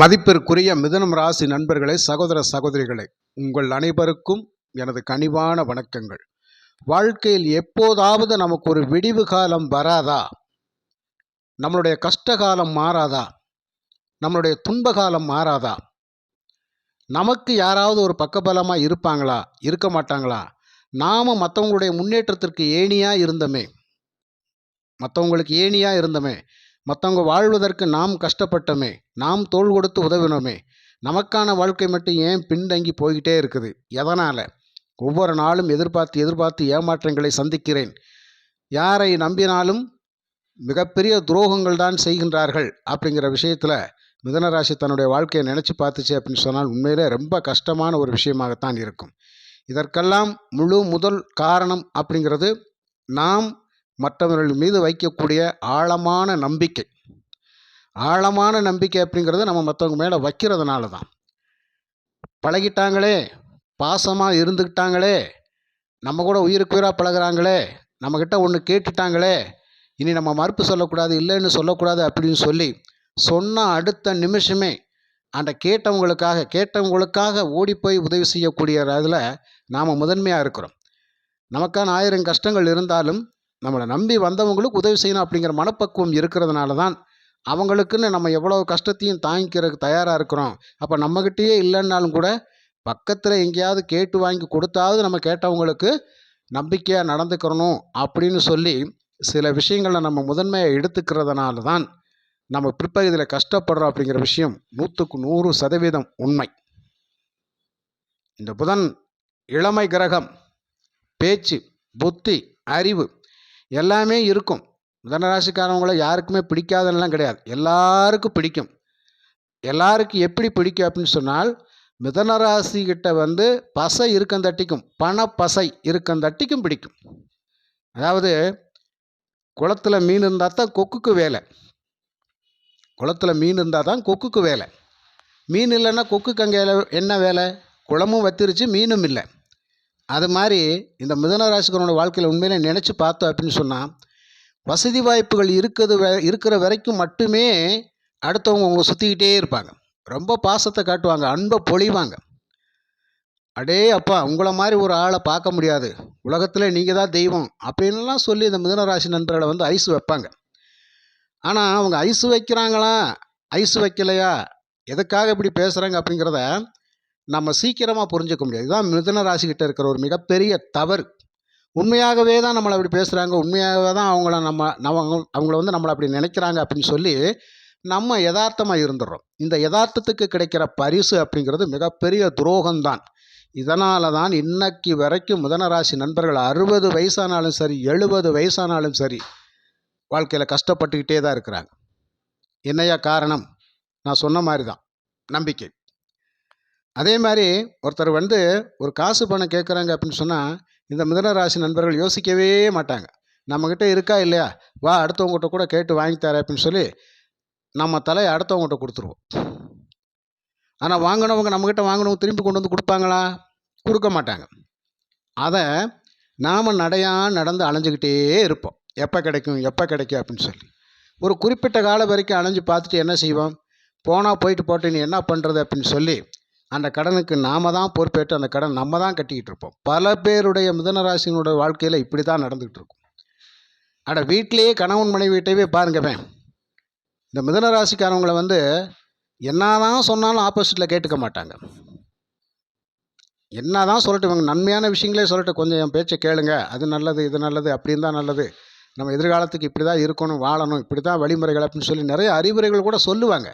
மதிப்பிற்குரிய மிதனம் ராசி நண்பர்களே சகோதர சகோதரிகளே உங்கள் அனைவருக்கும் எனது கனிவான வணக்கங்கள். வாழ்க்கையில் எப்போதாவது நமக்கு ஒரு விடிவு காலம் வராதா? நம்மளுடைய கஷ்ட காலம் மாறாதா? நம்மளுடைய துன்ப காலம் மாறாதா? நமக்கு யாராவது ஒரு பக்கபலமாக இருப்பாங்களா? இருக்க மாட்டாங்களா? நாம் மற்றவங்களுடைய முன்னேற்றத்திற்கு ஏணியாக இருந்தோமே. மற்றவங்களுக்கு ஏணியாக இருந்தோமே. மற்றவங்க வாழ்வதற்கு நாம் கஷ்டப்பட்டோமே நாம் தோள் கொடுத்து உதவினோமே நமக்கான வாழ்க்கை மட்டும் ஏன் பின்தங்கி போய்கிட்டே இருக்குது? எதனால்? ஒவ்வொரு நாளும் எதிர்பார்த்து எதிர்பார்த்து ஏமாற்றங்களை சந்திக்கிறேன். யாரை நம்பினாலும் மிகப்பெரிய துரோகங்கள் தான் செய்கின்றார்கள் அப்படிங்கிற விஷயத்தில் மிதனராசி தன்னுடைய வாழ்க்கையை நினச்சி பார்த்துச்சு அப்படின்னு சொன்னால் உண்மையிலே ரொம்ப கஷ்டமான ஒரு விஷயமாகத்தான் இருக்கும். இதற்கெல்லாம் முழு முதல் காரணம் அப்படிங்கிறது நாம் மற்றவர்கள் மீது வைக்கக்கூடிய ஆழமான நம்பிக்கை. ஆழமான நம்பிக்கை அப்படிங்கிறது நம்ம மற்றவங்க மேலே வைக்கிறதுனால தான் பழகிட்டாங்களே பாசமாக இருந்துக்கிட்டாங்களே நம்ம கூட உயிருக்கு உயிராக பழகுறாங்களே நம்மக்கிட்ட ஒன்று கேட்டுட்டாங்களே இனி நம்ம மறுப்பு சொல்லக்கூடாது இல்லைன்னு சொல்லக்கூடாது அப்படின்னு சொல்லி சொன்ன அடுத்த நிமிஷமே அந்த கேட்டவங்களுக்காக கேட்டவங்களுக்காக ஓடிப்போய் உதவி செய்யக்கூடிய அதில் நாம் முதன்மையாக இருக்கிறோம். நமக்கான ஆயிரம் கஷ்டங்கள் இருந்தாலும் நம்மளை நம்பி வந்தவங்களுக்கு உதவி செய்யணும் அப்படிங்கிற மனப்பக்குவம் இருக்கிறதுனால தான் அவங்களுக்குன்னு நம்ம எவ்வளோ கஷ்டத்தையும் தாங்கிக்கிறதுக்கு தயாராக இருக்கிறோம். அப்போ நம்மக்கிட்டேயே இல்லைன்னாலும் கூட பக்கத்தில் எங்கேயாவது கேட்டு வாங்கி கொடுத்தாவது நம்ம கேட்டவங்களுக்கு நம்பிக்கையாக நடந்துக்கிறணும் அப்படின்னு சொல்லி சில விஷயங்களை நம்ம முதன்மையாக எடுத்துக்கிறதுனால தான் நம்ம பிற்பகுதியில் கஷ்டப்படுறோம் அப்படிங்கிற விஷயம் நூற்றுக்கு நூறு சதவீதம் உண்மை. இந்த புதன் இளமை கிரகம் பேச்சு புத்தி அறிவு எல்லாமே இருக்கும். மிதனராசிக்காரவங்கள யாருக்குமே பிடிக்காதுன்னெலாம் கிடையாது. எல்லாருக்கும் பிடிக்கும். எல்லாருக்கும் எப்படி பிடிக்கும் அப்படின்னு சொன்னால் மிதன ராசிக்கிட்ட வந்து பசை இருக்கந்தட்டிக்கும் பண பசை இருக்கந்தட்டிக்கும் பிடிக்கும். அதாவது குளத்தில் மீன் இருந்தால் தான் கொக்குக்கு வேலை. குளத்தில் மீன் இருந்தால் தான் கொக்குக்கு வேலை. மீன் இல்லைன்னா கொக்குக்கு அங்கே என்ன வேலை? குளமும் வத்திருச்சு மீனும் இல்லை. அது மாதிரி இந்த மிதன ராசிக்காரனோட வாழ்க்கையில் உண்மையிலே நினச்சி பார்த்தோம் அப்படின்னு சொன்னால் வசதி வாய்ப்புகள் இருக்கிறது இருக்கிற வரைக்கும் மட்டுமே அடுத்தவங்க உங்களை சுற்றிக்கிட்டே இருப்பாங்க. ரொம்ப பாசத்தை காட்டுவாங்க அன்பை பொழிவாங்க. அடே அப்பா உங்களை மாதிரி ஒரு ஆளை பார்க்க முடியாது. உலகத்தில் நீங்கள் தான் தெய்வம் அப்படின்லாம் சொல்லி இந்த மிதனராசி நண்பர்களை வந்து ஐஸ் வைப்பாங்க. ஆனால் அவங்க ஐஸ் வைக்கிறாங்களா? ஐஸ் வைக்கலையா? எதுக்காக இப்படி பேசுகிறாங்க அப்படிங்கிறத நம்ம சீக்கிரமாக புரிஞ்சுக்க முடியாது. இதுதான் மிதுன ராசிக்கிட்ட இருக்கிற ஒரு மிகப்பெரிய தவறு. உண்மையாகவே தான் நம்மளை அப்படி பேசுகிறாங்க உண்மையாகவே தான் அவங்கள நம்ம நம்ம அவங்கள வந்து நம்மளை அப்படி நினைக்கிறாங்க அப்படின்னு சொல்லி நம்ம யதார்த்தமாக இருந்துடுறோம். இந்த யதார்த்தத்துக்கு கிடைக்கிற பரிசு அப்படிங்கிறது மிகப்பெரிய துரோகம்தான். இதனால தான் இன்னைக்கு வரைக்கும் மிதனராசி நண்பர்கள் அறுபது வயசானாலும் சரி எழுபது வயசானாலும் சரி வாழ்க்கையில் கஷ்டப்பட்டுக்கிட்டே தான் இருக்கிறாங்க. என்னையா காரணம்? நான் சொன்ன மாதிரி தான் நம்பிக்கை. அதே மாதிரி ஒருத்தர் வந்து ஒரு காசு பணம் கேட்குறாங்க அப்படின்னு சொன்னால் இந்த மிதன ராசி நண்பர்கள் யோசிக்கவே மாட்டாங்க. நம்மக்கிட்ட இருக்கா இல்லையா? வா அடுத்தவங்ககிட்ட கூட கேட்டு வாங்கி தரேன் அப்படின்னு சொல்லி நம்ம தலையை அடுத்தவங்ககிட்ட கொடுத்துருவோம். ஆனால் வாங்கினவங்க நம்மக்கிட்ட வாங்கினவங்க திரும்பி கொண்டு வந்து கொடுப்பாங்களா? கொடுக்க மாட்டாங்க. அதை நாம் நடையாக நடந்து அலைஞ்சிக்கிட்டே இருப்போம். எப்போ கிடைக்கும் எப்போ கிடைக்கும் அப்படின்னு சொல்லி. ஒரு குறிப்பிட்ட காலம் வரைக்கும் அலைஞ்சு பார்த்துட்டு என்ன செய்வோம்? போனால் போயிட்டு போட்டு நீ என்ன பண்ணுறது அப்படின்னு சொல்லி அந்த கடனுக்கு நாம தான் பொறுப்பேற்று அந்த கடன் நம்ம தான் கட்டிக்கிட்டு இருப்போம். பல பேருடைய மிதனராசினுடைய வாழ்க்கையில் இப்படி தான் நடந்துக்கிட்டு இருக்கும். அட வீட்டிலேயே கணவன் மனைவி வீட்டையே பாருங்கவே இந்த மிதனராசிக்காரவங்களை வந்து என்னதான் சொன்னாலும் ஆப்போசிட்டில் கேட்டுக்க மாட்டாங்க. என்ன தான் சொல்லட்டு இவங்க நன்மையான விஷயங்களே சொல்லட்டு கொஞ்சம் என் பேச்சை கேளுங்க. அது நல்லது இது நல்லது அப்படின்னு தான் நல்லது. நம்ம எதிர்காலத்துக்கு இப்படி தான் இருக்கணும் வாழணும் இப்படி தான் வழிமுறைகள் அப்படின்னு சொல்லி நிறைய அறிவுரைகள் கூட சொல்லுவாங்க.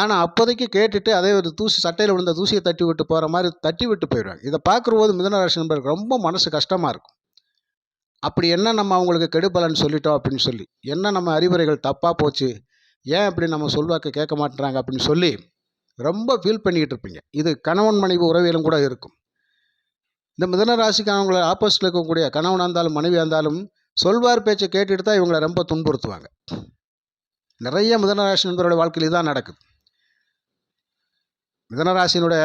ஆனால் அப்போதைக்கு கேட்டுட்டு அதே ஒரு தூசி சட்டையில் விழுந்த தூசியை தட்டி விட்டு போகிற மாதிரி தட்டி விட்டு போயிடுவாங்க. இதை பார்க்கும்போது மிதனராசி நண்பருக்கு ரொம்ப மனசு கஷ்டமாக இருக்கும். அப்படி என்ன நம்ம அவங்களுக்கு கெடுபலன்னு சொல்லிட்டோம் அப்படின்னு சொல்லி என்ன நம்ம அறிவுரைகள் தப்பாக போச்சு ஏன் இப்படி நம்ம சொல்வாக்க கேட்க மாட்டேறாங்க அப்படின்னு சொல்லி ரொம்ப ஃபீல் பண்ணிக்கிட்டு இருப்பீங்க. இது கணவன் மனைவி உறவிலும் கூட இருக்கும். இந்த மிதன ராசிக்காரவங்களை ஆப்போசிட்டில் இருக்கக்கூடிய கணவனாக இருந்தாலும் மனைவியாக இருந்தாலும் சொல்வார் பேச்சை கேட்டுட்டு தான் இவங்களை ரொம்ப துன்புறுத்துவாங்க. நிறைய மிதனராசி நண்பர்களுடைய வாழ்க்கையில் இதுதான் நடக்குது. மிதனராசினுடைய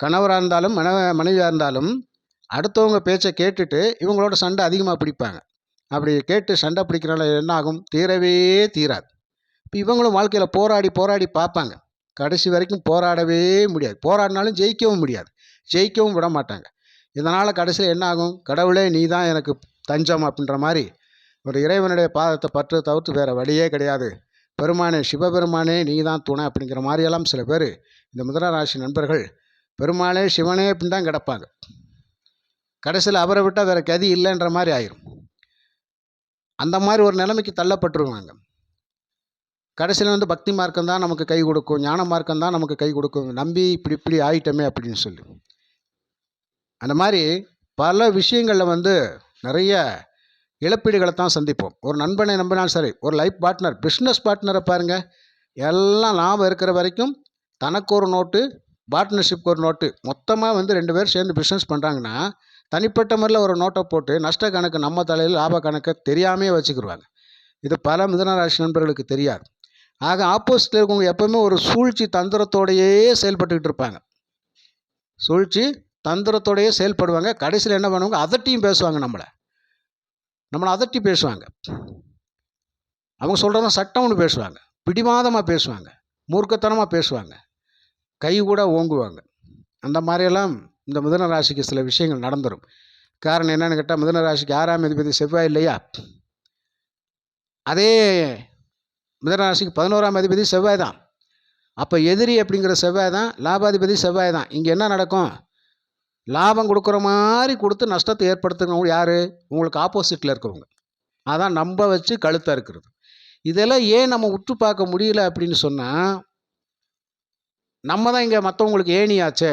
கணவராக இருந்தாலும் மன மனைவியாக இருந்தாலும் அடுத்தவங்க பேச்சை கேட்டுட்டு இவங்களோட சண்டை அதிகமாக பிடிப்பாங்க. அப்படி கேட்டு சண்டை பிடிக்கிறனால என்ன ஆகும் தீரவே தீராது. இப்போ இவங்களும் வாழ்க்கையில் போராடி போராடி பார்ப்பாங்க. கடைசி வரைக்கும் போராடவே முடியாது. போராடினாலும் ஜெயிக்கவும் முடியாது. ஜெயிக்கவும் விட மாட்டாங்க. இதனால் கடைசியில் என்ன ஆகும் கடவுளே நீ தான் எனக்கு தஞ்சம் அப்படின்ற மாதிரி ஒரு இறைவனுடைய பாதத்தை பற்று தவிர்த்து வேறு வழியே கிடையாது. பெருமானே சிவபெருமானே நீ தான் துணை அப்படிங்கிற மாதிரியெல்லாம் சில பேர் இந்த மிதனராசி நண்பர்கள் பெருமாளே சிவனே அப்படின்னு தான் கிடப்பாங்க. கடைசியில் அவரை விட்டால் வேறு கதி இல்லைன்ற மாதிரி ஆயிரும். அந்த மாதிரி ஒரு நிலைமைக்கு தள்ளப்பட்டுருவாங்க. கடைசியில் வந்து பக்தி மார்க்கம் தான் நமக்கு கை கொடுக்கும் ஞான மார்க்கம் தான் நமக்கு கை கொடுக்கும் நம்பி இப்படி இப்படி ஆயிட்டமே அப்படின்னு சொல்லி. அந்த மாதிரி பல விஷயங்களில் வந்து நிறைய இழப்பீடுகளை தான் சந்திப்போம். ஒரு நண்பனை நம்பினாலும் சரி ஒரு லைஃப் பார்ட்னர் பிஸ்னஸ் பார்ட்னரை பாருங்கள் எல்லாம் லாபம் இருக்கிற வரைக்கும் தனக்கு ஒரு நோட்டு பார்ட்னர்ஷிப்க்கு ஒரு நோட்டு மொத்தமாக வந்து ரெண்டு பேர் சேர்ந்து பிஸ்னஸ் பண்ணுறாங்கன்னா தனிப்பட்ட முறையில் ஒரு நோட்டை போட்டு நஷ்ட கணக்கு நம்ம தலையில் லாப கணக்கை தெரியாமே வச்சுக்கிடுவாங்க இது பல மிதனராசி நண்பர்களுக்கு தெரியாது. ஆக ஆப்போசிட்டில் இருக்கவங்க எப்பவுமே ஒரு சூழ்ச்சி தந்திரத்தோடையே செயல்பட்டுக்கிட்டு இருப்பாங்க. சூழ்ச்சி தந்திரத்தோடையே செயல்படுவாங்க. கடைசியில் என்ன பண்ணுவாங்க? அதட்டியும் பேசுவாங்க நம்மளை. நம்மளை அதட்டி பேசுவாங்க. அவங்க சொல்கிறத சட்டம்னு பேசுவாங்க. பிடிவாதமாக பேசுவாங்க. மூர்க்கத்தனமாக பேசுவாங்க. கை கூட ஓங்குவாங்க. அந்த மாதிரியெல்லாம் இந்த மிதன ராசிக்கு சில விஷயங்கள் நடந்துடும் காரணம் என்னென்னு கேட்டால் மிதன ராசிக்கு ஆறாம் அதிபதி செவ்வாய் இல்லையா? அதே மிதன ராசிக்கு பதினோராம் அதிபதி செவ்வாய் தான். அப்போ எதிரி அப்படிங்கிற செவ்வாய் தான் லாபாதிபதி செவ்வாய் தான். இங்கே என்ன நடக்கும்? லாபம் கொடுக்குற மாதிரி கொடுத்து நஷ்டத்தை ஏற்படுத்துறவங்க யார்? உங்களுக்கு ஆப்போசிட்டில் இருக்கவங்க அதான் நம்ப வச்சு கழுத்தாக இருக்கிறது. இதெல்லாம் ஏன் நம்ம உற்று பார்க்க முடியல அப்படின்னு சொன்னால் நம்ம தான் இங்கே மற்றவங்களுக்கு ஏணியாச்சே.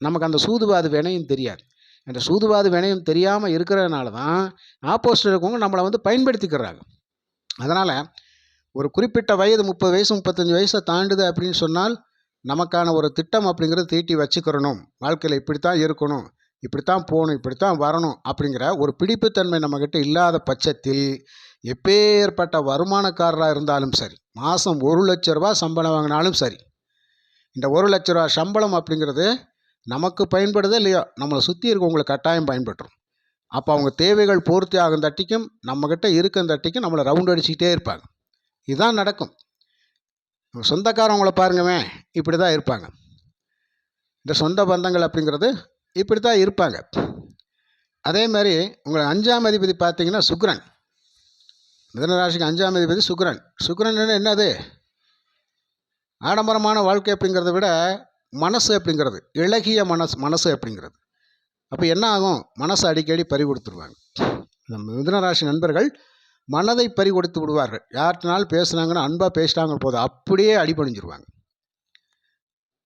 நமக்கு அந்த சூதுவாது வினையும் தெரியாது. அந்த சூதுவாது வினையும் தெரியாமல் இருக்கிறதுனால தான் ஆப்போசிட் இருக்கவங்க நம்மளை வந்து பயன்படுத்திக்கிறாங்க. அதனால் ஒரு குறிப்பிட்ட வயது முப்பது வயசு முப்பத்தஞ்சு வயசை தாண்டுது அப்படின்னு சொன்னால் நமக்கான ஒரு திட்டம் அப்படிங்கிறது தீட்டி வச்சுக்கிறணும். வாழ்க்கையில் இப்படித்தான் இருக்கணும். இப்படித்தான் போகணும். இப்படித்தான் வரணும் அப்படிங்கிற ஒரு பிடிப்புத்தன்மை நம்மக்கிட்ட இல்லாத பட்சத்தில் எப்பேற்பட்ட வருமானக்காரராக இருந்தாலும் சரி மாதம் ஒரு லட்ச ரூபா சம்பளம் வாங்கினாலும் சரி இந்த ஒரு லட்ச ரூபா சம்பளம் அப்படிங்கிறது நமக்கு பயன்படுதோ இல்லையோ நம்மளை சுற்றி இருக்கவங்களுக்கு கட்டாயம் பயன்பட்டுரும். அப்போ அவங்க தேவைகள் பூர்த்தி ஆகும் தட்டிக்கும் நம்மக்கிட்ட இருக்கும் தட்டிக்கும் நம்மளை ரவுண்ட் அடிச்சுக்கிட்டே இருப்பாங்க. இதுதான் நடக்கும். சொந்தக்காரவங்கள பாருங்கவே இப்படி தான் இருப்பாங்க. இந்த சொந்த பந்தங்கள் அப்படிங்கிறது இப்படி தான் இருப்பாங்க. அதே மாதிரி உங்களை அஞ்சாம் அதிபதி பார்த்தீங்கன்னா சுக்ரன். மிதனராசிக்கு அஞ்சாம் அதிபதி சுக்ரன். சுக்ரன் என்னது? ஆடம்பரமான வாழ்க்கை அப்படிங்கிறத விட மனசு அப்படிங்கிறது இலகிய மனசு மனசு அப்படிங்கிறது. அப்போ என்ன ஆகும்? மனசை அடிக்கடி பறி கொடுத்துருவாங்க இந்த மிதுனராசி நண்பர்கள் மனதை பறி கொடுத்து விடுவார்கள். யார்கிட்டனாலும் பேசுனாங்கன்னா அன்பாக பேசிட்டாங்க போதும் அப்படியே அடிபணிஞ்சிருவாங்க.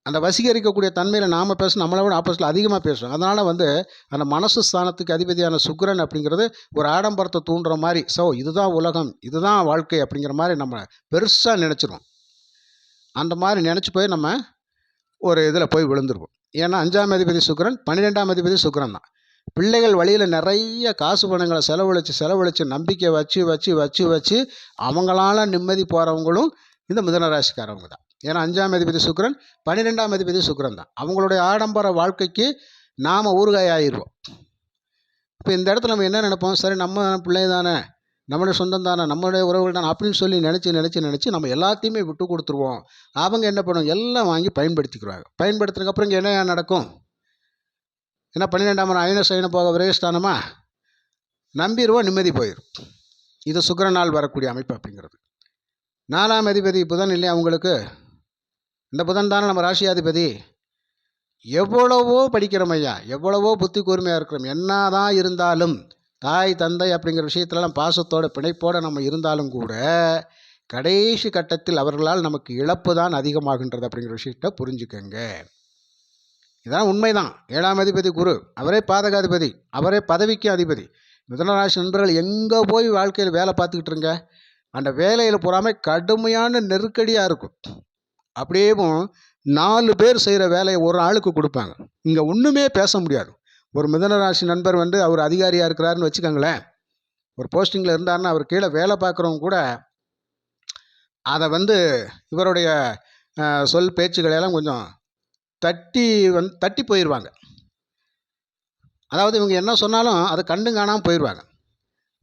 அந்த வசீகரிக்கக்கூடிய தன்மையில் நாம் பேசணும் நம்மளை விட ஆப்போசிட்டில் அதிகமாக பேசுவோம் அதனால் வந்து அந்த மனசு ஸ்தானத்துக்கு அதிபதியான சுக்கரன் அப்படிங்கிறது ஒரு ஆடம்பரத்தை தூண்டுற மாதிரி ஸோ இதுதான் உலகம் இதுதான் வாழ்க்கை அப்படிங்கிற மாதிரி நம்ம பெருசாக நினச்சிருவோம். அந்த மாதிரி நினச்சி போய் நம்ம ஒரு இதில் போய் விழுந்துருவோம். ஏன்னா அஞ்சாம் அதிபதி சுக்கரன் பன்னிரெண்டாம் அதிபதி சுக்கரன் தான். பிள்ளைகள் வழியில் நிறைய காசு பணங்களை செலவழித்து செலவழித்து நம்பிக்கை வச்சு வச்சு வச்சு வச்சு அவங்களால நிம்மதி போகிறவங்களும் இந்த மிதன ராசிக்காரவங்க தான். ஏன்னா அஞ்சாம் அதிபதி சுக்ரன் பன்னிரெண்டாம் அதிபதி சுக்ரன் தான். அவங்களுடைய ஆடம்பர வாழ்க்கைக்கு நாம் ஊறுகாய் ஆயிடுவோம். இப்போ இந்த இடத்துல நம்ம என்ன நினைப்போம்? சரி நம்ம பிள்ளை தானே நம்மளுடைய சொந்தம் தானே நம்மளுடைய உறவுகள் தானே அப்படின்னு சொல்லி நினச்சி நினச்சி நினச்சி நம்ம எல்லாத்தையுமே விட்டு கொடுத்துருவோம். அவங்க என்ன பண்ணுவோம் எல்லாம் வாங்கி பயன்படுத்திக்கிறாங்க. பயன்படுத்துறதுக்கப்புறம் இங்கே என்ன நடக்கும்? ஏன்னா பன்னிரெண்டாம் மணி ஐன சைன போக விரயஸ்தானமா நம்பிடுவோம் நிம்மதி போயிடும் இது சுக்கர நாள் வரக்கூடிய அமைப்பு அப்படிங்கிறது. நாலாம் அதிபதி புதன் இல்லையா அவங்களுக்கு இந்த புதன் தானே நம்ம ராசியாதிபதி எவ்வளவோ படிக்கிறோம் ஐயா எவ்வளவோ புத்தி கூர்மையாக இருக்கிறோம். என்ன தான் இருந்தாலும் தாய் தந்தை அப்படிங்கிற விஷயத்துலலாம் பாசத்தோட பிணைப்போடு நம்ம இருந்தாலும் கூட கடைசி கட்டத்தில் அவர்களால் நமக்கு இழப்பு தான் அதிகமாகின்றது அப்படிங்கிற விஷயத்த புரிஞ்சுக்கங்க. இதான் உண்மைதான். ஏழாம் அதிபதி குரு அவரே பாதகாதிபதி அவரே பதவிக்கு அதிபதி. மிதனராசி நண்பர்கள் எங்கே போய் வாழ்க்கையில் வேலை பார்த்துக்கிட்டு இருங்க? அந்த வேலையில் பொறாமல் கடுமையான நெருக்கடியாக இருக்கும். அப்படியேவும் நாலு பேர் செய்கிற வேலையை ஒரு ஆளுக்கு கொடுப்பாங்க. இங்கே ஒன்றுமே பேச முடியாது. ஒரு மிதனராசி நண்பர் வந்து அவர் அதிகாரியாக இருக்கிறாருன்னு வச்சுக்கோங்களேன். ஒரு போஸ்டிங்கில் இருந்தாருன்னா அவர் கீழே வேலை பார்க்குறவங்க கூட அதை வந்து இவருடைய சொல் பேச்சுக்களெல்லாம் கொஞ்சம் தட்டி வந்து தட்டி போயிடுவாங்க அதாவது இவங்க என்ன சொன்னாலும் அதை கண்டும் காணாமல் போயிடுவாங்க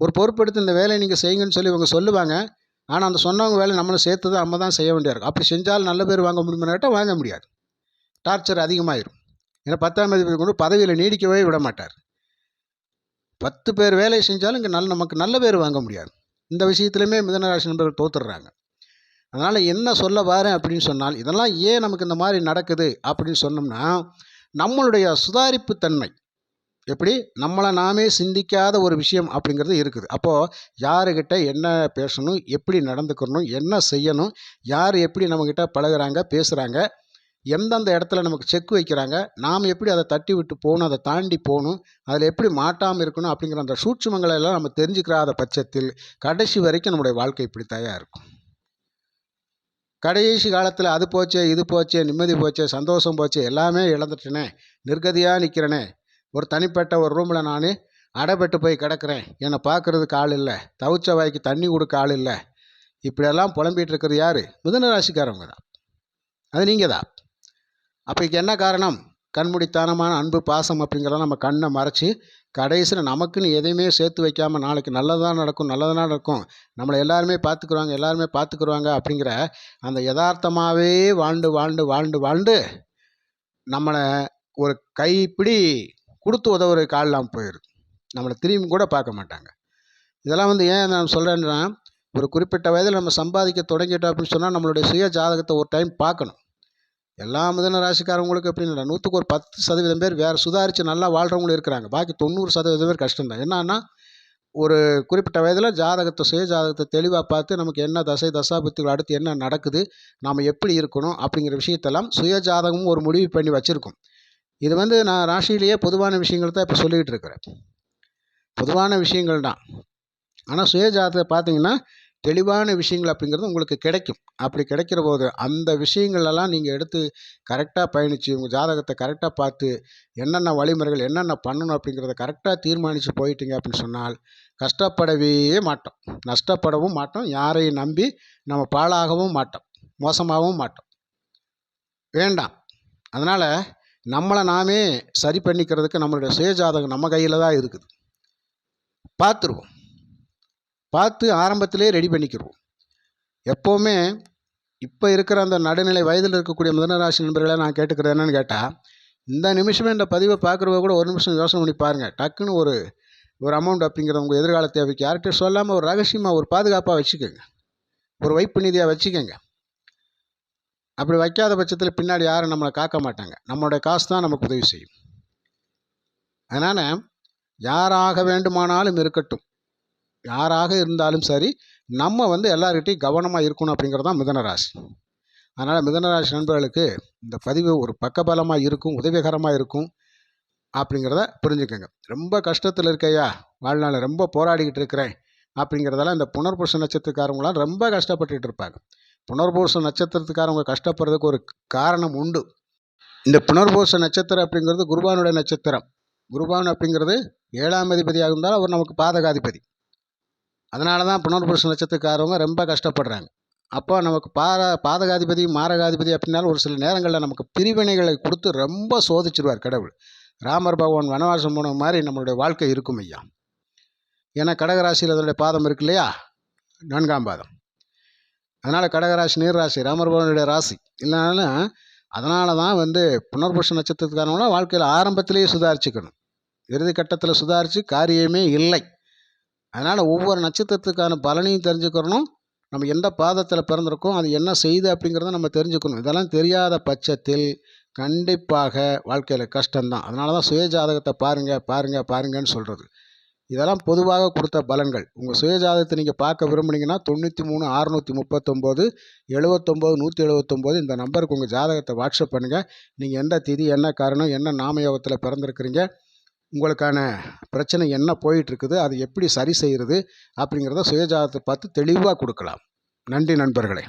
ஒரு பொறுப்பெடுத்து இந்த வேலையை நீங்கள் செய்யுங்கன்னு சொல்லி இவங்க சொல்லுவாங்க. ஆனால் அந்த சொன்னவங்க வேலை நம்மளும் சேர்த்து தான் நம்ம தான் செய்ய வேண்டியா இருக்கும். அப்படி செஞ்சால் நல்ல பேர் வாங்க முடியுமா கேட்டால் வாங்க முடியாது. டார்ச்சர் அதிகமாகிடும் ஏன்னா பத்தாம் தேதி கொண்டு பதவியில் நீடிக்கவே விட மாட்டார். பத்து பேர் வேலை செஞ்சாலும் இங்கே நல்ல நமக்கு நல்ல பேர் வாங்க முடியாது. இந்த விஷயத்துலையுமே மிதனராசி நண்பர்கள் தோத்துடுறாங்க. அதனால் என்ன சொல்ல வரேன் அப்படின்னு சொன்னால் இதெல்லாம் ஏன் நமக்கு இந்த மாதிரி நடக்குது அப்படின்னு சொன்னோம்னா நம்மளுடைய சுதாரிப்பு தன்மை. எப்படி? நம்மளை நாமே சிந்திக்காத ஒரு விஷயம் அப்படிங்கிறது இருக்குது. அப்போது யாருக்கிட்ட என்ன பேசணும் எப்படி நடந்துக்கணும் என்ன செய்யணும் யார் எப்படி நம்மக்கிட்ட பழகுறாங்க பேசுகிறாங்க எந்தெந்த இடத்துல நமக்கு செக் வைக்கிறாங்க நாம் எப்படி அதை தட்டி விட்டு போகணும் அதை தாண்டி போகணும் அதில் எப்படி மாட்டாமல் இருக்கணும் அப்படிங்கிற அந்த சூட்சுமங்களை எல்லாம் நம்ம தெரிஞ்சுக்கிறாத பட்சத்தில் கடைசி வரைக்கும் நம்முடைய வாழ்க்கை இப்படி தயார் இருக்கும். கடைசி காலத்தில் அது போச்சே இது போச்சே நிம்மதி போச்சே சந்தோஷம் போச்சே எல்லாமே இழந்துட்டேனே நிர்கதியாக நிற்கிறேனே ஒரு தனிப்பட்ட ஒரு ரூமில் நான் அடைபட்டு போய் கிடக்கிறேன். என்னை பார்க்குறதுக்கு ஆள் இல்லை. தவிச்ச வாய்க்கு தண்ணி கொடுக்க ஆள் இல்லை. இப்படியெல்லாம் புலம்பிகிட்டு இருக்கிறது யார்? மிதன ராசிக்காரவங்க தான். அது நீங்கள் தான் அப்போ என்ன காரணம்? கண்முடித்தனமான அன்பு பாசம் அப்படிங்கிறதெல்லாம் நம்ம கண்ணை மறைச்சி கடைசியில் நமக்குன்னு எதையுமே சேர்த்து வைக்காமல் நாளைக்கு நல்லதாக நடக்கும் நல்லதாக நடக்கும் நம்மளை எல்லாருமே பார்த்துக்குருவாங்க எல்லாருமே பார்த்துக்குருவாங்க அப்படிங்கிற அந்த யதார்த்தமாகவே வாழ்ந்து வாழ்ந்து வாழ்ந்து வாழ்ந்து நம்மளை ஒரு கைப்பிடி கொடுத்து உதவுற காலெலாம் போயிடும் நம்மளை திரும்பி கூட பார்க்க மாட்டாங்க. இதெல்லாம் வந்து ஏன் நான் சொல்கிறேன்னா ஒரு குறிப்பிட்ட வயதில் நம்ம சம்பாதிக்க தொடங்கிட்டோம் அப்படின்னு சொன்னால் நம்மளுடைய சுய ஜாதகத்தை ஒரு டைம் பார்க்கணும். எல்லா மிதன ராசிக்காரவங்களுக்கு எப்படின்னு நூற்றுக்கு ஒரு பத்து சதவீதம் பேர் வேறு சுதாரித்து நல்லா வாழ்கிறவங்களும் இருக்கிறாங்க. பாக்கி தொண்ணூறு சதவீதம் பேர் கஷ்டம்தான் என்னன்னா ஒரு குறிப்பிட்ட வயதில் ஜாதகத்தை சுய ஜாதகத்தை தெளிவாக பார்த்து நமக்கு என்ன தசை தசாபுத்திகள் அடுத்து என்ன நடக்குது நாம் எப்படி இருக்கணும் அப்படிங்கிற விஷயத்தெல்லாம் சுய ஜாதகமும் ஒரு முடிவு பண்ணி வச்சுருக்கோம். இது வந்து நான் ராசியிலேயே பொதுவான விஷயங்கள் தான் இப்போ சொல்லிக்கிட்டு இருக்கிறேன். பொதுவான விஷயங்கள் தான். ஆனால் சுய ஜாதகத்தை பார்த்தீங்கன்னா தெளிவான விஷயங்கள் அப்படிங்கிறது உங்களுக்கு கிடைக்கும். அப்படி கிடைக்கிற போது அந்த விஷயங்களெல்லாம் நீங்கள் எடுத்து கரெக்டாக பயணித்து உங்கள் ஜாதகத்தை கரெக்டாக பார்த்து என்னென்ன வழிமுறைகள் என்னென்ன பண்ணணும் அப்படிங்கிறத கரெக்டாக தீர்மானித்து போயிட்டீங்க அப்படின்னு சொன்னால் கஷ்டப்படவே மாட்டோம். நஷ்டப்படவும் மாட்டோம். யாரையும் நம்பி நம்ம பாழாகவும் மாட்டோம். மோசமாகவும் மாட்டோம். வேண்டாம். அதனால் நம்மளை நாமே சரி பண்ணிக்கிறதுக்கு நம்மளுடைய சுயஜாதகம் நம்ம கையில் தான் இருக்குது. பார்த்துருவோம். பார்த்து ஆரம்பத்திலே ரெடி பண்ணிக்கிடுவோம் எப்போவுமே இப்போ இருக்கிற அந்த நடுநிலை வயதில் இருக்கக்கூடிய மிதனராசி நண்பர்களை நான் கேட்டுக்கிறது என்னென்னு கேட்டால் இந்த நிமிஷமே இந்த பதிவை பார்க்குறவங்க கூட ஒரு நிமிஷம் யோசனை பண்ணி பாருங்கள் டக்குன்னு ஒரு ஒரு அமௌண்ட் அப்படிங்கிற உங்கள் எதிர்கால தேவைக்கு யார்கிட்ட சொல்லாமல் ஒரு ரகசியமாக ஒரு பாதுகாப்பாக வச்சுக்கோங்க. ஒரு வைப்பு நிதியாக வச்சுக்கோங்க. அப்படி வைக்காத பட்சத்தில் பின்னாடி யாரும் நம்மளை காக்க மாட்டாங்க. நம்மளுடைய காசு தான் நமக்கு உதவி செய்யும். அதனால் யாராக வேண்டுமானாலும் இருக்கட்டும். யாராக இருந்தாலும் சரி நம்ம வந்து எல்லாருக்கிட்டையும் கவனமாக இருக்கணும் அப்படிங்கிறது தான் மிதனராசி அதனால் மிதனராசி நண்பர்களுக்கு இந்த பதிவு ஒரு பக்கபலமாக இருக்கும் உதவிகரமாக இருக்கும் அப்படிங்கிறத புரிஞ்சுக்கோங்க. ரொம்ப கஷ்டத்தில் இருக்கையா வாழ்நாள் ரொம்ப போராடிக்கிட்டு இருக்கிறேன் அப்படிங்கிறதெல்லாம் இந்த புனர்புருஷ நட்சத்திரக்காரங்களாம் ரொம்ப கஷ்டப்பட்டுட்டு இருப்பாங்க. புனர்பூச நட்சத்திரத்துக்காரவங்க கஷ்டப்படுறதுக்கு ஒரு காரணம் உண்டு. இந்த புனர்பூச நட்சத்திரம் அப்படிங்கிறது குருபானுடைய நட்சத்திரம். குருபான் அப்படிங்கிறது ஏழாம் அதிபதியாக இருந்தால் அவர் நமக்கு பாதகாதிபதி. அதனால தான் புனர்புருஷ நட்சத்திரக்காரவங்க ரொம்ப கஷ்டப்படுறாங்க. அப்போ நமக்கு பார பாதகாதிபதி மாரகாதிபதி அப்படின்னாலும் ஒரு சில நேரங்களில் நமக்கு பிரிவினைகளை கொடுத்து ரொம்ப சோதிச்சிருவார் கடவுள். ராமர் பகவான் வனவாசம் போன மாதிரி நம்மளுடைய வாழ்க்கை இருக்கும் ஐயா. ஏன்னா கடகராசியில் அதனுடைய பாதம் இருக்கு இல்லையா? நான்காம் பாதம். அதனால் கடகராசி நீர்ராசி ராமர் பகவானுடைய ராசி. இல்லைனாலும் அதனால தான் வந்து புனர்புருஷ நட்சத்திரத்துக்காரவங்களாம் வாழ்க்கையில் ஆரம்பத்திலேயே சுதாரிச்சுக்கணும். இறுதி கட்டத்தில் சுதாரித்து காரியமே இல்லை. அதனால் ஒவ்வொரு நட்சத்திரத்துக்கான பலனையும் தெரிஞ்சுக்கிறணும். நம்ம எந்த பாதத்தில் பிறந்திருக்கோம் அது என்ன செய்யுது அப்படிங்கிறத நம்ம தெரிஞ்சுக்கணும். இதெல்லாம் தெரியாத பட்சத்தில் கண்டிப்பாக வாழ்க்கையில் கஷ்டம்தான். அதனால தான் சுய ஜாதகத்தை பாருங்கள் பாருங்கள் பாருங்கன்னு சொல்கிறது இதெல்லாம் பொதுவாக கொடுத்த பலன்கள். உங்கள் சுய ஜாதகத்தை நீங்கள் பார்க்க விரும்புனீங்கன்னா தொண்ணூற்றி மூணு அறுநூற்றி முப்பத்தொம்போது எழுபத்தொம்போது நூற்றி எழுபத்தொம்போது இந்த நம்பருக்கு உங்கள் ஜாதகத்தை வாட்ஸ்அப் பண்ணுங்கள் நீங்கள் எந்த திதி என்ன காரணம் என்ன நாமயோகத்தில் பிறந்திருக்கிறீங்க உங்களுக்கான பிரச்சனை என்ன போயிட்டுருக்குது அதை எப்படி சரி செய்கிறது அப்படிங்கிறத சுயஜாதத்தை பார்த்து தெளிவாக கொடுக்கலாம். நன்றி நண்பர்களே.